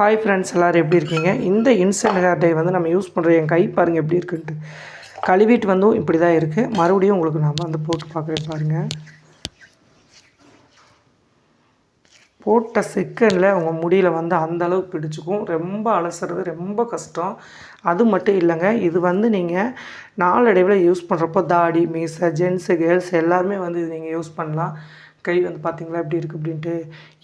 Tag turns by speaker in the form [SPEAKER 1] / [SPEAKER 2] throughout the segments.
[SPEAKER 1] Hi friends எல்லோரும் எப்படி இருக்கீங்க? இந்த இன்ஸ்டன்ட் ஹேர் டே வந்து நம்ம யூஸ் பண்ணுற என் கை பாருங்கள் எப்படி இருக்குன்ட்டு. கழுவிட்டு வந்தும் இப்படி தான் இருக்குது மறுபடியும் உங்களுக்கு நாம் வந்து போட்டு பார்க்குறேன் பாருங்கள் போட்ட செகண்டில் உங்கள் முடியில் வந்து அந்த அளவுக்கு பிடிச்சிக்கும். ரொம்ப அலசுறது ரொம்ப கஷ்டம். அது மட்டும் இல்லைங்க. இது வந்து நீங்கள் நாளடைவில் யூஸ் பண்ணுறப்போ தாடி மீசை ஜென்ஸு கேர்ள்ஸ் எல்லாருமே வந்து இது நீங்கள் யூஸ் பண்ணலாம். கை வந்து பார்த்தீங்களா எப்படி இருக்குது அப்படின்ட்டு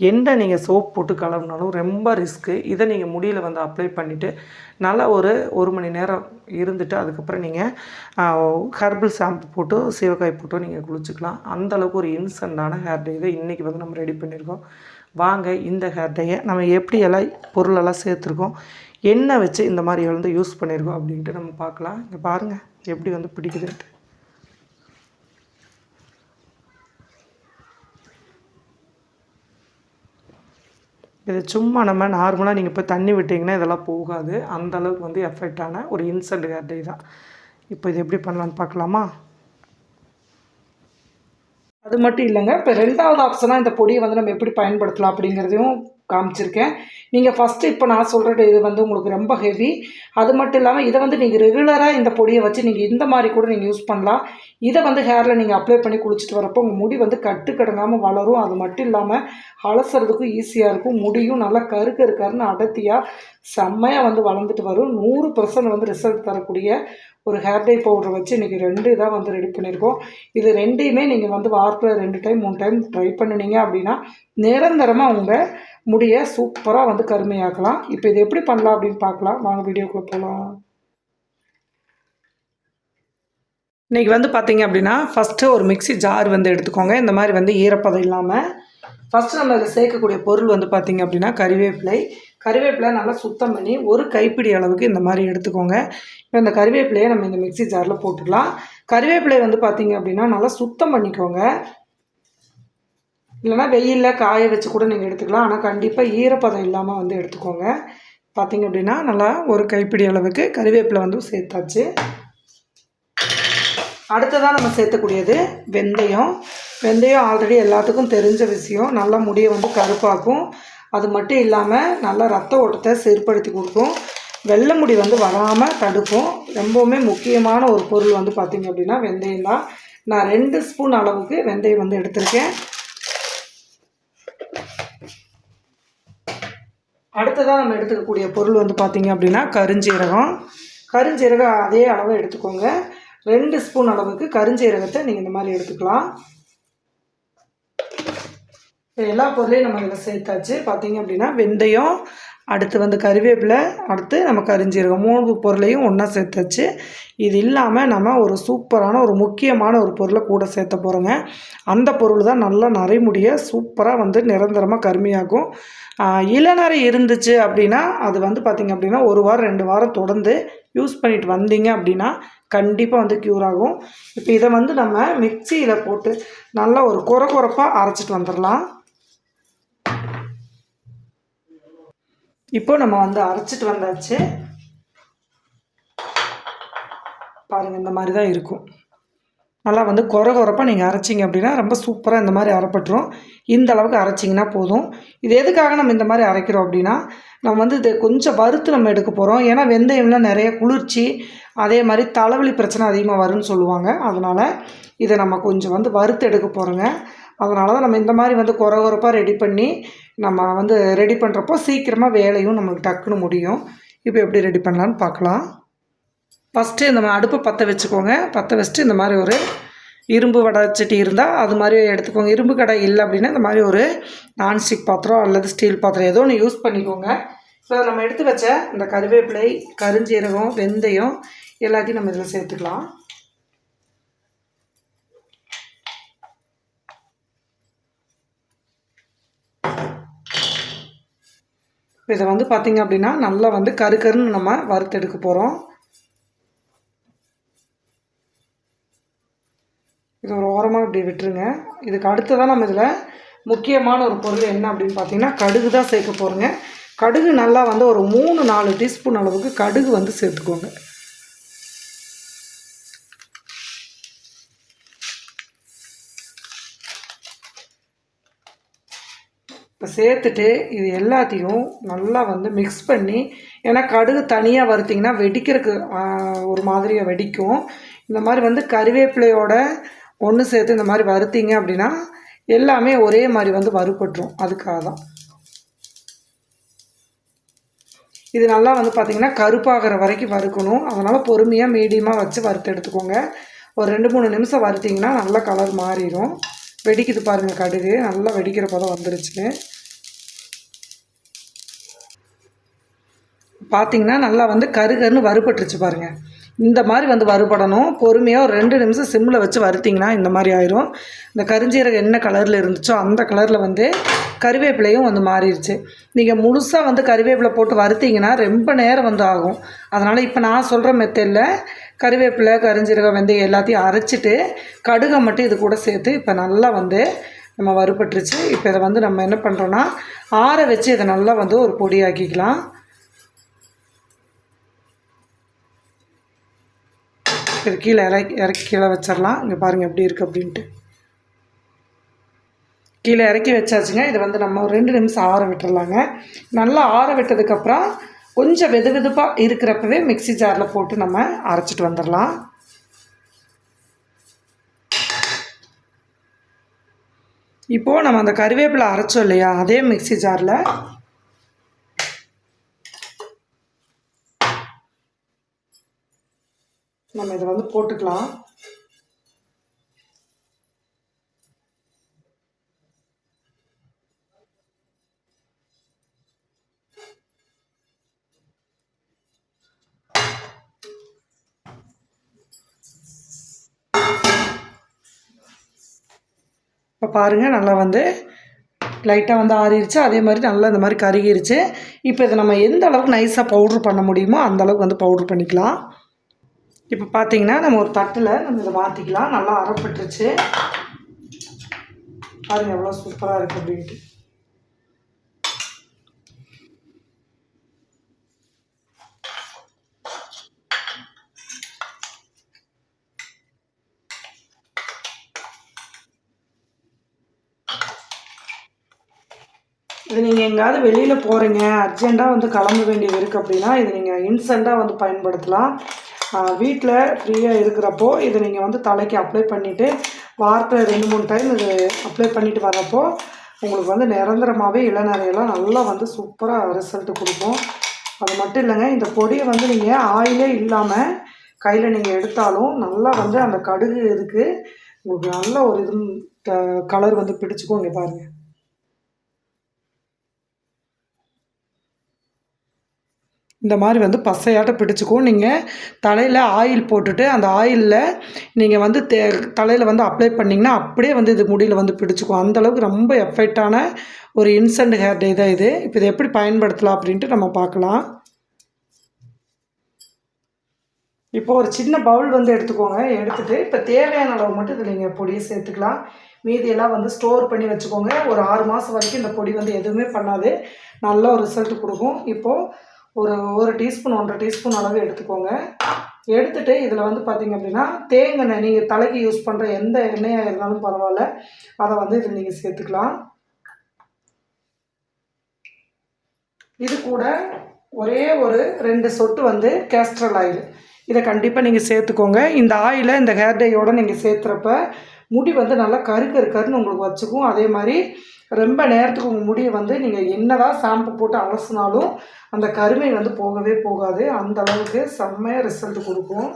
[SPEAKER 1] எந்த நீங்கள் சோப் போட்டு கலவுனாலும் ரொம்ப ரிஸ்க்கு இதை நீங்கள் முடியில் வந்து அப்ளை பண்ணிவிட்டு நல்லா ஒரு ஒரு மணி நேரம் இருந்துட்டு அதுக்கப்புறம் நீங்கள் ஹெர்பல் ஷாம்பு போட்டு சீவக்காய் போட்டு நீங்கள் குளிச்சுக்கலாம். அந்த அளவுக்கு ஒரு இன்ஸ்டண்ட்டான ஹேர் டே இதை இன்றைக்கி வந்து நம்ம ரெடி பண்ணியிருக்கோம். வாங்க இந்த ஹேர் டேயை நம்ம எப்படி எல்லாம் பொருளெல்லாம் சேர்த்துருக்கோம் எண்ணெய் வச்சு இந்த மாதிரி வந்து யூஸ் பண்ணியிருக்கோம் அப்படின்ட்டு நம்ம பார்க்கலாம். இங்கே பாருங்கள் எப்படி வந்து பிடிக்குதுன்ட்டு. இது சும்மா நம்ம நார்மலாக நீங்கள் இப்போ தண்ணி விட்டிங்கன்னா இதெல்லாம் போகாது. அந்தளவுக்கு வந்து எஃபெக்டான ஒரு இன்சென்ட் ஹேர் டை தான். இப்போ இது எப்படி பண்ணலான்னு பார்க்கலாமா? அது மட்டும் இல்லைங்க. இப்போ ரெண்டாவது ஆப்ஷனாக இந்த பொடியை வந்து நம்ம எப்படி பயன்படுத்தலாம் அப்படிங்கிறதையும் காமிச்சிருக்கேன். நீங்கள் ஃபஸ்ட்டு இப்போ நான் சொல்கிற இது வந்து உங்களுக்கு ரொம்ப ஹெவி அது மட்டும் இல்லாமல் இதை வந்து நீங்கள் ரெகுலராக இந்த பொடியை வச்சு நீங்கள் இந்த மாதிரி கூட நீங்கள் யூஸ் பண்ணலாம். இதை வந்து ஹேரில் நீங்கள் அப்ளை பண்ணி குளிச்சுட்டு வரப்போ உங்கள் முடி வந்து கட்டுக்கடங்காமல் வளரும். அது மட்டும் இல்லாமல் அலசுறதுக்கும் ஈஸியாக இருக்கும். முடியும் நல்லா கருக்கு இருக்காருன்னு அடர்த்தியாக செம்மையாக வந்து வளர்ந்துட்டு வரும். நூறு பர்சன்ட் வந்து ரிசல்ட் தரக்கூடிய ஒரு ஹேர் டை பவுடர் வச்சு இன்றைக்கி ரெண்டு இதாக வந்து ரெடி பண்ணியிருக்கோம். இது ரெண்டையுமே நீங்கள் வந்து வாரத்தில் ரெண்டு டைம் மூணு டைம் ட்ரை பண்ணினீங்க அப்படின்னா நிரந்தரமாக உங்கள் முடியை சூப்பராக வந்து கருமையாக்கலாம். இப்போ இது எப்படி பண்ணலாம் அப்படின்னு பார்க்கலாம். வாங்க வீடியோக்குள்ளே போகலாம் இன்றைக்கி வந்து பார்த்தீங்க அப்படின்னா ஃபஸ்ட்டு ஒரு மிக்ஸி ஜார் வந்து எடுத்துக்கோங்க. இந்த மாதிரி வந்து ஈரப்பதம் இல்லாமல் ஃபஸ்ட்டு நம்ம இதில் சேர்க்கக்கூடிய பொருள் வந்து பார்த்திங்க அப்படின்னா கறிவேப்பிலை கருவேப்பிலை நல்லா சுத்தம் பண்ணி ஒரு கைப்பிடி அளவுக்கு இந்த மாதிரி எடுத்துக்கோங்க. இப்போ இந்த கறிவேப்பிலையை நம்ம இந்த மிக்ஸி ஜாரில் போட்டுடலாம் கருவேப்பிலை வந்து பார்த்திங்க அப்படின்னா நல்லா சுத்தம் பண்ணிக்கோங்க. இல்லைனா வெயிலில் காய வச்சு கூட நீங்கள் எடுத்துக்கலாம். ஆனால் கண்டிப்பாக ஈரப்பதம் இல்லாமல் வந்து எடுத்துக்கோங்க. பார்த்திங்க அப்படின்னா நல்லா ஒரு கைப்பிடி அளவுக்கு கறிவேப்பிலை வந்து சேர்த்தாச்சு. அடுத்ததாக நம்ம சேர்த்தக்கூடியது வெந்தயம். வெந்தயம் ஆல்ரெடி எல்லாத்துக்கும் தெரிஞ்ச விஷயம். நல்லா முடியை வந்து கருப்பாக்கும் அது மட்டும் இல்லாமல் நல்லா ரத்த ஓட்டத்தை சீர்படுத்தி கொடுக்கும். வெள்ளை முடி வந்து வராமல் தடுக்கும். ரொம்பவுமே முக்கியமான ஒரு பொருள் வந்து பார்த்திங்க அப்படின்னா வெந்தயம் தான். நான் ரெண்டு ஸ்பூன் அளவுக்கு வெந்தயம் வந்து எடுத்திருக்கேன். அடுத்ததாக நம்ம எடுத்துக்கக்கூடிய பொருள் வந்து பார்த்திங்க அப்படின்னா கருஞ்சீரகம். கருஞ்சீரகம் அதே அளவு எடுத்துக்கோங்க. ரெண்டு ஸ்பூன் அளவுக்கு கருஞ்சீரகத்தை நீங்கள் இந்த மாதிரி எடுத்துக்கலாம். எல்லா பொருளையும் நம்ம இதில் சேர்த்தாச்சு. பார்த்தீங்க அப்படின்னா வெந்தயம் அடுத்து வந்து கருவேப்பிலை அடுத்து நம்ம கரிஞ்சீரகம் மூணு பொருளையும் ஒன்றா சேர்த்தாச்சு. இது இல்லாமல் நம்ம ஒரு சூப்பரான ஒரு முக்கியமான ஒரு பொருளை கூட சேர்த்த போகிறோங்க அந்த பொருள் தான் நல்லா நரைமுடிய சூப்பராக வந்து நிரந்தரமாக கருமையாகும் இளநரை இருந்துச்சு அப்படின்னா அது வந்து பார்த்திங்க அப்படின்னா ஒரு வாரம் ரெண்டு வாரம் தொடர்ந்து யூஸ் பண்ணிட்டு வந்தீங்க அப்படின்னா கண்டிப்பாக வந்து க்யூர் ஆகும். இப்போ இதை வந்து நம்ம மிக்சியில் போட்டு நல்லா ஒரு குறை குறைப்பாக அரைச்சிட்டு வந்துடலாம் இப்போ நம்ம வந்து அரைச்சிட்டு வந்தாச்சு. பாருங்கள் இந்த மாதிரி தான் இருக்கும். நல்லா வந்து குறை குறைப்பாக நீங்கள் அரைச்சிங்க அப்படின்னா ரொம்ப சூப்பராக இந்த மாதிரி அரைப்பட்டுரும். இந்த அளவுக்கு அரைச்சிங்கன்னா போதும். இது எதுக்காக நம்ம இந்த மாதிரி அரைக்கிறோம் அப்படின்னா நம்ம வந்து இது கொஞ்சம் வறுத்து நம்ம எடுக்க போகிறோம் ஏன்னா வெந்தயம்லாம் நிறைய குளிர்ச்சி அதே மாதிரி தலைவலி பிரச்சனை அதிகமாக வரும்னு சொல்லுவாங்க. அதனால் இதை நம்ம கொஞ்சம் வந்து வறுத்து எடுக்க போகிறோங்க அதனால தான் நம்ம இந்த மாதிரி வந்து குறை குறைப்பாக ரெடி பண்ணி நம்ம வந்து ரெடி பண்ணுறப்போ சீக்கிரமாக வேலையும் நம்மளுக்கு டக்குன்னு முடியும். இப்போ எப்படி ரெடி பண்ணலான்னு பார்க்கலாம். ஃபஸ்ட்டு இந்த அடுப்பை பற்ற வச்சுக்கோங்க. பற்ற வச்சுட்டு இந்த மாதிரி ஒரு இரும்பு வடை சட்டி இருந்தால் அது மாதிரி எடுத்துக்கோங்க. இரும்பு கடை இல்லை அப்படின்னா இந்த மாதிரி ஒரு நான்ஸ்டிக் பாத்திரம் அல்லது ஸ்டீல் பாத்திரம் ஏதோ ஒன்று யூஸ் பண்ணிக்கோங்க. ஸோ நம்ம எடுத்து வச்ச இந்த கருவேப்பிலை கருஞ்சீரகம் வெந்தயம் எல்லாத்தையும் நம்ம இதில் சேர்த்துக்கலாம். இதை வந்து பார்த்திங்க அப்படின்னா நல்லா வந்து கரு கருன்னு நம்ம வறுத்தெடுக்க போகிறோம் இது ஒரு ஓரமாக இப்படி விட்டுருங்க. இதுக்கு அடுத்ததான் நம்ம இதில் முக்கியமான ஒரு பொருள் என்ன அப்படின்னு பார்த்தீங்கன்னா கடுகு தான் சேர்க்க போகிறோங்க கடுகு நல்லா வந்து ஒரு மூணு நாலு டீஸ்பூன் அளவுக்கு கடுகு வந்து சேர்த்துக்கோங்க. சேர்த்துட்டு இது எல்லாத்தையும் நல்லா வந்து மிக்ஸ் பண்ணி ஏன்னா கடுகு தனியாக வறுத்திங்கன்னா வெடிக்கிறதுக்கு ஒரு மாதிரியாக வெடிக்கும். இந்த மாதிரி வந்து கறிவேப்பிலையோட ஒன்று சேர்த்து இந்த மாதிரி வறுத்திங்க அப்படின்னா எல்லாமே ஒரே மாதிரி வந்து வறுபட்டுரும். அதுக்காக தான். இது நல்லா வந்து பார்த்திங்கன்னா கருப்பாகிற வரைக்கும் வறுக்கணும். அதனால் பொறுமையாக மீடியமாக வச்சு வறுத்து எடுத்துக்கோங்க. ஒரு ரெண்டு மூணு நிமிஷம் வறுத்திங்கன்னா நல்லா கலர் மாறிடும் வெடிக்குது பாருங்கள் கடுகு. நல்லா வெடிக்கிற பதம் வந்துருச்சு பார்த்தீங்கன்னா நல்லா வந்து கருகருன்னு வறுபட்டுருச்சு பாருங்கள் இந்த மாதிரி வந்து வறுபடணும். பொறுமையாக ஒரு ரெண்டு நிமிஷம் சிம்மில் வச்சு வறுத்திங்கன்னா இந்த மாதிரி ஆயிரும். இந்த கருஞ்சீரகம் என்ன கலரில் இருந்துச்சோ அந்த கலரில் வந்து கருவேப்பிலையும் வந்து மாறிடுச்சு நீங்கள் முழுசாக வந்து கருவேப்பிலை போட்டு வறுத்திங்கன்னா ரொம்ப நேரம் வந்து ஆகும். அதனால் இப்போ நான் சொல்கிற மெத்தடில் கருவேப்பிலை கருஞ்சீரகம் வெந்தயம் எல்லாத்தையும் அரைச்சிட்டு கடுகை மட்டும் இது கூட சேர்த்து இப்போ நல்லா வந்து நம்ம வறுபட்டுருச்சு. இப்போ இதை வந்து நம்ம என்ன பண்ணுறோன்னா ஆற வச்சு இதை நல்லா வந்து ஒரு பொடியாக்கிக்கலாம். இது கீழே இறக்கி இறக்கி கீழே வச்சிடலாம் இங்கே பாருங்கள் எப்படி இருக்குது அப்படின்ட்டு. கீழே இறக்கி வச்சாச்சுங்க. இதை வந்து நம்ம ஒரு ரெண்டு நிமிஷம் ஆற விட்டுடலாங்க நல்லா ஆற விட்டதுக்கப்புறம் கொஞ்சம் வெது வெதுப்பாக இருக்கிறப்பவே மிக்ஸி ஜாரில் போட்டு நம்ம அரைச்சிட்டு வந்துடலாம் இப்போது நம்ம அந்த கருவேப்பிலை அரைச்சோம் இல்லையா? அதே மிக்ஸி ஜாரில் நம்ம இதை வந்து போட்டுக்கலாம். இப்போ பாருங்கள் நல்லா வந்து லைட்டாக வந்து ஆறிடுச்சு அதே மாதிரி நல்லா இந்த மாதிரி கருகிருச்சு. இப்போ இதை நம்ம எந்த அளவுக்கு நைஸாக பவுட்ரு பண்ண முடியுமோ அந்த அளவுக்கு வந்து பவுட்ரு பண்ணிக்கலாம். இப்போ பார்த்தீங்கன்னா நம்ம ஒரு தட்டில் நம்ம இதை மாற்றிக்கலாம். நல்லா அறப்பட்டுருச்சு பாருங்க எவ்வளோ சூப்பராக இருக்குது அப்படின்ட்டு. இது நீங்கள் எங்கேயாவது வெளியில் போகிறீங்க அர்ஜெண்ட்டாக வந்து கிளம்ப வேண்டியது இருக்குது அப்படின்னா இது நீங்கள் இன்ஸ்டண்ட்டாக வந்து பயன்படுத்தலாம். வீட்டில் ஃப்ரீயாக இருக்கிறப்போ இதை நீங்கள் வந்து தலைக்கு அப்ளை பண்ணிவிட்டு வாரத்தில் ரெண்டு மூணு டைம் இது அப்ளை பண்ணிவிட்டு வர்றப்போ உங்களுக்கு வந்து நிரந்தரமாகவே இளநரையெல்லாம் நல்லா வந்து சூப்பராக ரிசல்ட்டு கொடுக்கும். அது மட்டும் இல்லைங்க இந்த பொடியை வந்து நீங்கள் ஆயிலே இல்லாமல் கையில் நீங்கள் எடுத்தாலும் நல்லா வந்து அந்த கடுகு இதுக்கு உங்களுக்கு நல்ல ஒரு இது கலர் வந்து பிடிச்சிக்கும் இங்கே பாருங்கள் இந்த மாதிரி வந்து பசையாட்ட பிடிச்சிக்கும் நீங்கள் தலையில் ஆயில் போட்டுட்டு அந்த ஆயிலில் நீங்கள் வந்து தே தலையில் வந்து அப்ளை பண்ணிங்கன்னா அப்படியே வந்து இது முடியில் வந்து பிடிச்சிக்கும் அந்தளவுக்கு ரொம்ப எஃபெக்டான ஒரு இன்சென்ட் ஹேர் டே தான் இது. இப்போ இதை எப்படி பயன்படுத்தலாம் அப்படின்ட்டு நம்ம பார்க்கலாம். இப்போ ஒரு சின்ன பவுல் வந்து எடுத்துக்கோங்க. எடுத்துகிட்டு இப்போ தேவையான அளவு மட்டும் இதில் நீங்கள் பொடியை சேர்த்துக்கலாம். மீதியெல்லாம் வந்து ஸ்டோர் பண்ணி வச்சுக்கோங்க. ஒரு ஆறு மாதம் வரைக்கும் இந்த பொடி வந்து எதுவுமே பண்ணாது. நல்ல ஒரு ரிசல்ட் கொடுக்கும். இப்போது ஒரு ஒரு டீஸ்பூன் ஒன்றரை டீஸ்பூன் அளவு எடுத்துக்கோங்க. எடுத்துகிட்டு இதில் வந்து பார்த்திங்க அப்படின்னா தேங்காய் நீங்கள் தலைக்கு யூஸ் பண்ணுற எந்த எண்ணெயாக இருந்தாலும் பரவாயில்ல. அதை வந்து இதில் நீங்கள் சேர்த்துக்கலாம். இது கூட ஒரே ஒரு ரெண்டு சொட்டு வந்து கேஸ்ட்ரல் ஆயில் இதை கண்டிப்பாக நீங்கள் சேர்த்துக்கோங்க. இந்த ஆயிலை இந்த ஹேர் டையோட நீங்கள் சேர்த்துறப்ப முடி வந்து நல்லா கரு கரு கருன்னு உங்களுக்கு வச்சுக்கும். அதே மாதிரி ரொம்ப நேரத்துக்கு உங்கள் முடியை வந்து நீங்கள் என்னதான் ஷாம்பு போட்டு அலசினாலும் அந்த கருமை வந்து போகவே போகாது. அந்த அளவுக்கு செம்மையாக ரிசல்ட் கொடுக்கும்.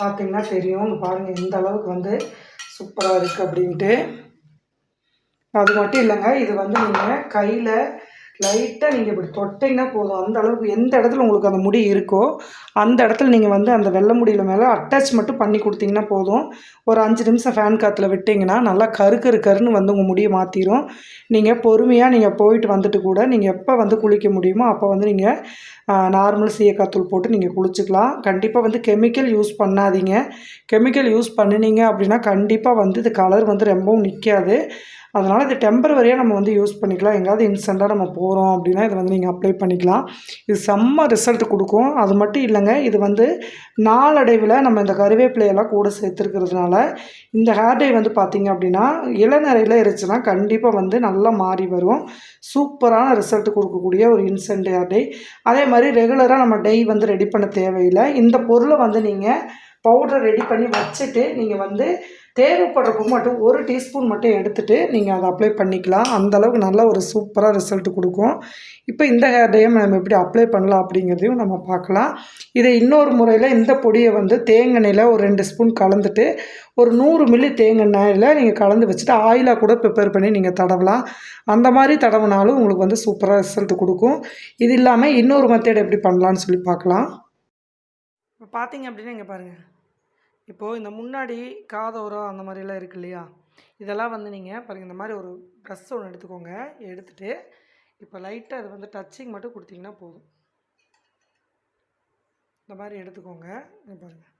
[SPEAKER 1] பார்த்தீங்கன்னா தெரியும். இங்க பாருங்கள் எந்த அளவுக்கு வந்து சூப்பராக இருக்குது அப்படின்ட்டு. அது மட்டும் இல்லைங்க இது வந்து நீங்கள் கையில் லைட்டாக நீங்கள் இப்படி தொட்டிங்கன்னா போதும். அந்த அளவுக்கு எந்த இடத்துல உங்களுக்கு அந்த முடி இருக்கோ அந்த இடத்துல நீங்கள் வந்து அந்த வெள்ளை முடியில் மேலே அட்டாச் மட்டும் பண்ணி கொடுத்தீங்கன்னா போதும். ஒரு அஞ்சு நிமிஷம் ஃபேன் காற்றுல விட்டிங்கன்னா நல்லா கரு கரு கருன்னு வந்து உங்கள் முடியை மாற்றிடும் நீங்கள் பொறுமையாக நீங்கள் போயிட்டு வந்துட்டு கூட நீங்கள் எப்போ வந்து குளிக்க முடியுமோ அப்போ வந்து நீங்கள் நார்மல் சீயக்காத்தூள் போட்டு நீங்கள் குளிச்சுக்கலாம். கண்டிப்பாக வந்து கெமிக்கல் யூஸ் பண்ணாதீங்க. கெமிக்கல் யூஸ் பண்ணினீங்க அப்படின்னா கண்டிப்பாக வந்து இது கலர் வந்து ரொம்பவும் நிற்காது அதனால் இது டெம்பரவரியாக நம்ம வந்து யூஸ் பண்ணிக்கலாம். எங்கேயாவது இன்ஸ்டண்ட்டாக நம்ம போகிறோம் அப்படின்னா இதை வந்து நீங்கள் அப்ளை பண்ணிக்கலாம். இது செம்ம ரிசல்ட் கொடுக்கும். அது மட்டும் இல்லைங்க இது வந்து நாளடைவில் நம்ம இந்த கருவேப்பிலையெல்லாம் கூட சேர்த்துருக்கிறதுனால இந்த ஹேர் டே வந்து பார்த்திங்க அப்படின்னா இளநரையில் இருந்துச்சுன்னா கண்டிப்பாக வந்து நல்லா மாறி வரும். சூப்பரான ரிசல்ட் கொடுக்கக்கூடிய ஒரு இன்ஸ்டன்ட் ஹேர் டே அதே மாதிரி ரெகுலராக நம்ம டெய் வந்து ரெடி பண்ண தேவையில்லை. இந்த பொருளை வந்து நீங்கள் பவுடரை ரெடி பண்ணி வச்சுட்டு நீங்கள் வந்து தேவைப்படுறப்போ மட்டும் ஒரு டீஸ்பூன் மட்டும் எடுத்துகிட்டு நீங்கள் அதை அப்ளை பண்ணிக்கலாம். அந்தளவுக்கு நல்ல ஒரு சூப்பராக ரிசல்ட் கொடுக்கும். இப்போ இந்த ஹேர் டையை நம்ம எப்படி அப்ளை பண்ணலாம் அப்படிங்கிறதையும் நம்ம பார்க்கலாம். இதை இன்னொரு முறையில் இந்த பொடியை வந்து தேங்காயில் ஒரு ரெண்டு ஸ்பூன் கலந்துட்டு ஒரு நூறு மில்லி தேங்காயில் நீங்கள் கலந்து வச்சுட்டு ஆயிலாக கூட ப்ரிப்பேர் பண்ணி நீங்கள் தடவலாம். அந்த மாதிரி தடவினாலும் உங்களுக்கு வந்து சூப்பராக ரிசல்ட் கொடுக்கும். இது இல்லாமல் இன்னொரு மெத்தேட் எப்படி பண்ணலான்னு சொல்லி பார்க்கலாம். இப்போ பார்த்தீங்க அப்படின்னா இங்கே பாருங்கள் இப்போது இந்த முன்னாடி காதோரம் அந்த மாதிரிலாம் இருக்கு இல்லையா? இதெல்லாம் வந்து நீங்கள் பாருங்கள் இந்த மாதிரி ஒரு ப்ரெஸ் ஒன்று எடுத்துக்கோங்க. எடுத்துகிட்டு இப்போ லைட்டாக அது வந்து டச்சிங் மட்டும் கொடுத்தீங்கன்னா போதும். இந்த மாதிரி எடுத்துக்கோங்க. பாருங்கள்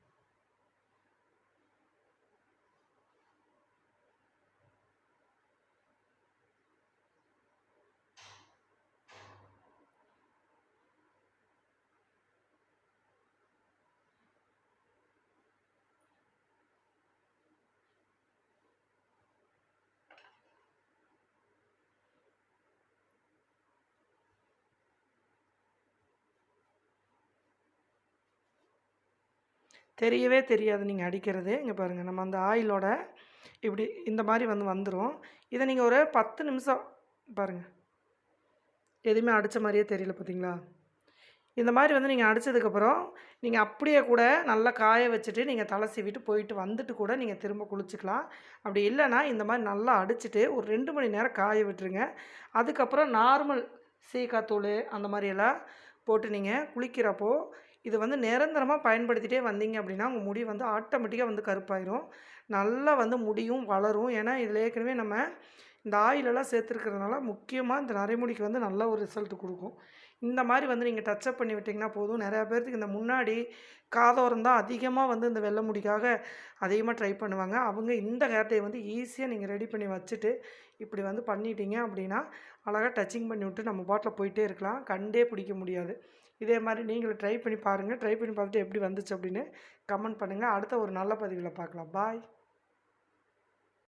[SPEAKER 1] தெரியவே தெரியாது நீங்கள் அடிக்கிறது. இங்கே பாருங்கள் நம்ம அந்த ஆயிலோட இப்படி இந்த மாதிரி வந்து வந்துடும் இதை நீங்கள் ஒரு பத்து நிமிஷம் பாருங்கள் எதுவுமே அடித்த மாதிரியே தெரியல பார்த்தீங்களா? இந்த மாதிரி வந்து நீங்கள் அடித்ததுக்கப்புறம் நீங்கள் அப்படியே கூட நல்லா காய வச்சுட்டு நீங்கள் தலை சீவிட்டு போயிட்டு வந்துட்டு கூட நீங்கள் திரும்ப குளிச்சுக்கலாம். அப்படி இல்லைன்னா இந்த மாதிரி நல்லா அடிச்சுட்டு ஒரு ரெண்டு மணி நேரம் காய விட்டுருங்க. அதுக்கப்புறம் நார்மல் சீக்காத்தூள் அந்த மாதிரியெல்லாம் போட்டு நீங்கள் குளிக்கிறப்போ இது வந்து நிரந்தரமாக பயன்படுத்திகிட்டே வந்தீங்க அப்படின்னா உங்கள் முடி வந்து ஆட்டோமேட்டிக்காக வந்து கருப்பாயிரும். நல்லா வந்து முடியும் வளரும். ஏன்னா இதில் ஏற்கனவே நம்ம இந்த ஆயிலெல்லாம் சேர்த்துருக்கிறதுனால முக்கியமாக இந்த நரைமுடிக்கு வந்து நல்ல ஒரு ரிசல்ட் கொடுக்கும். இந்த மாதிரி வந்து நீங்கள் டச்சப் பண்ணி விட்டிங்கன்னா போதும். நிறையா பேர்த்துக்கு இந்த முன்னாடி காதோரம் தான் அதிகமாக வந்து இந்த வெள்ளை முடிக்காக அதிகமாக ட்ரை பண்ணுவாங்க. அவங்க இந்த ஹேர் டை வந்து ஈஸியாக நீங்கள் ரெடி பண்ணி வச்சுட்டு இப்படி வந்து பண்ணிட்டீங்க அப்படின்னா அழகாக டச்சிங் பண்ணி விட்டு நம்ம பாட்டில் போயிட்டே இருக்கலாம். கண்டே பிடிக்க முடியாது. இதே மாதிரி நீங்களும் ட்ரை பண்ணி பாருங்கள் ட்ரை பண்ணி பார்த்துட்டு எப்படி வந்துச்சு அப்படின்னு கமெண்ட் பண்ணுங்கள் அடுத்த ஒரு நல்ல பதிவில் பார்க்கலாம். பாய்